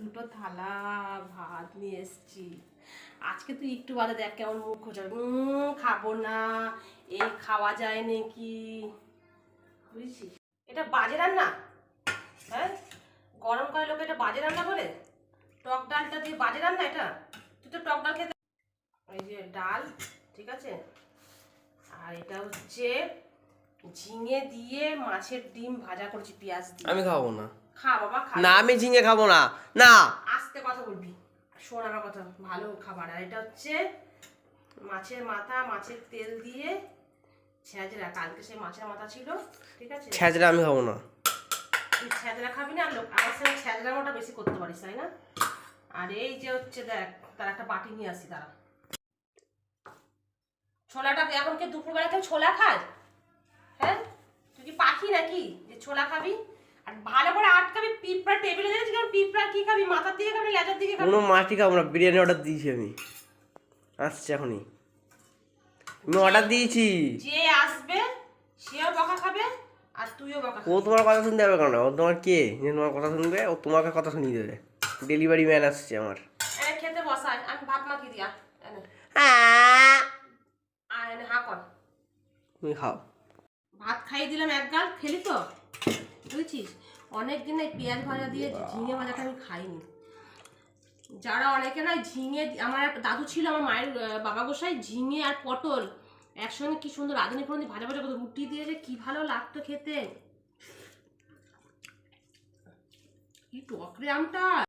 দুটো থালা ভাত নিয়ে এসছি। আজকে তুই একটু বাদে দেখ কেমন মুখ উম, খাব না। এই খাওয়া যায় নাকি? বুঝেছিস এটা বাজে রান্না? হ্যাঁ? গরমকালে লোক এটা বাজে রান্না বলে? টক ডালটা দিয়ে বাজে রান্না এটা? তুই তো টক ডাল খেতে এই যে ডাল ঠিক আছে? আর এটা হচ্ছে ঝিঙে দিয়ে মাছের ডিম ভাজা করেছি পেঁয়াজ দিয়ে। আমি খাব না। খা বাবা খা। না আমি ঝিঙে খাব না। না। আস্তে কথা বলবি। শোন আমার কথা ভালো খাবার। আর এটা হচ্ছে মাছের মাথা মাছের তেল দিয়ে ছেঁচড়া। কালকে সেই মাছের মাথা ছিল ঠিক আছে? ছেঁচড়া আমি খাব না। তুই ছেঁচড়া খাবি না আর লোক আমার সঙ্গে ছেঁচড়া মোটা বেশি করতে পারিস তাই না? আর এই যে হচ্ছে দেখ তার একটা বাটি নিয়ে আসি তারা ছোলাটা এখন কে দুপুরবেলা কেউ ছোলা খায়? তুই কি পাখি নাকি? যে ছোলা খাবি? আর ভালো করে আটকাবি পিঁপড়া টেবিলে দেখেছি কেমন পিঁপড়া কি খাবি? মাথার দিকে খাবি লেজার দিকে খাবি? কোনো মাছই খাব না বিরিয়ানি অর্ডার দিয়েছি আমি। আসছে এখনই। আমি অর্ডার দিয়েছি। যে আসবে সেও বকা খাবে আর তুইও বকা ও তোমার কথা শুনতে হবে কেন? ও তোমার কে? যে তোমার কথা শুনবে ও তোমাকে কথা শুনিয়ে দেবে। ডেলিভারি ম্যান আসছে আমার। এনে খেতে বসায় আমি ভাত মাখি দিয়া এনে। আর এনে হা কর। তুমি খাও। ভাত খাইয়ে দিলাম এক গাল খেলি তো? বুঝছিস? অনেক দিন এই পেঁয়াজ ভাজা দিয়ে ঝিঙে ভাজাটা আমি খাইনি। যারা অনেকে না ঝিঙে আমার একটা দাদু ছিল আমার মায়ের বাবা গোসাই ঝিঙে আর পটল একসঙ্গে কি সুন্দর রাঁধুনি ফোড়ন ভাজা ভাজা করতো। রুটি দিয়ে যে কি ভালো লাগতো খেতে। কি টকরে আমটা